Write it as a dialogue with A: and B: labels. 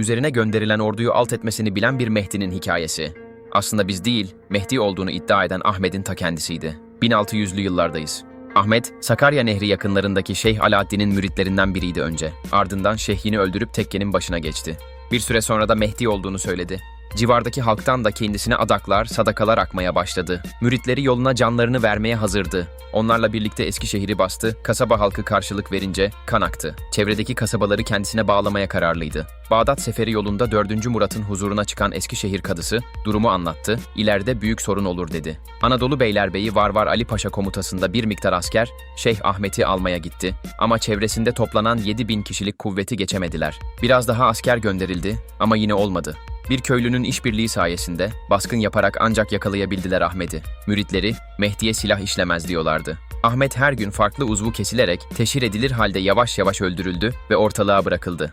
A: üzerine gönderilen orduyu alt etmesini bilen bir Mehdi'nin hikayesi. Aslında biz değil, Mehdi olduğunu iddia eden Ahmet'in ta kendisiydi. 1600'lü yıllardayız. Ahmet, Sakarya Nehri yakınlarındaki Şeyh Alaaddin'in müritlerinden biriydi önce. Ardından şeyhini öldürüp tekkenin başına geçti. Bir süre sonra da Mehdi olduğunu söyledi. Civardaki halktan da kendisine adaklar, sadakalar akmaya başladı. Müritleri yoluna canlarını vermeye hazırdı. Onlarla birlikte Eskişehir'i bastı, kasaba halkı karşılık verince kan aktı. Çevredeki kasabaları kendisine bağlamaya kararlıydı. Bağdat seferi yolunda 4. Murat'ın huzuruna çıkan Eskişehir kadısı durumu anlattı, ileride büyük sorun olur dedi. Anadolu Beylerbeyi Varvar Ali Paşa komutasında bir miktar asker Şeyh Ahmet'i almaya gitti ama çevresinde toplanan 7 bin kişilik kuvveti geçemediler. Biraz daha asker gönderildi ama yine olmadı. Bir köylünün işbirliği sayesinde baskın yaparak ancak yakalayabildiler Ahmet'i. Müritleri Mehdi'ye silah işlemez diyorlardı. Ahmet her gün farklı uzvu kesilerek teşhir edilir halde yavaş yavaş öldürüldü ve ortalığa bırakıldı.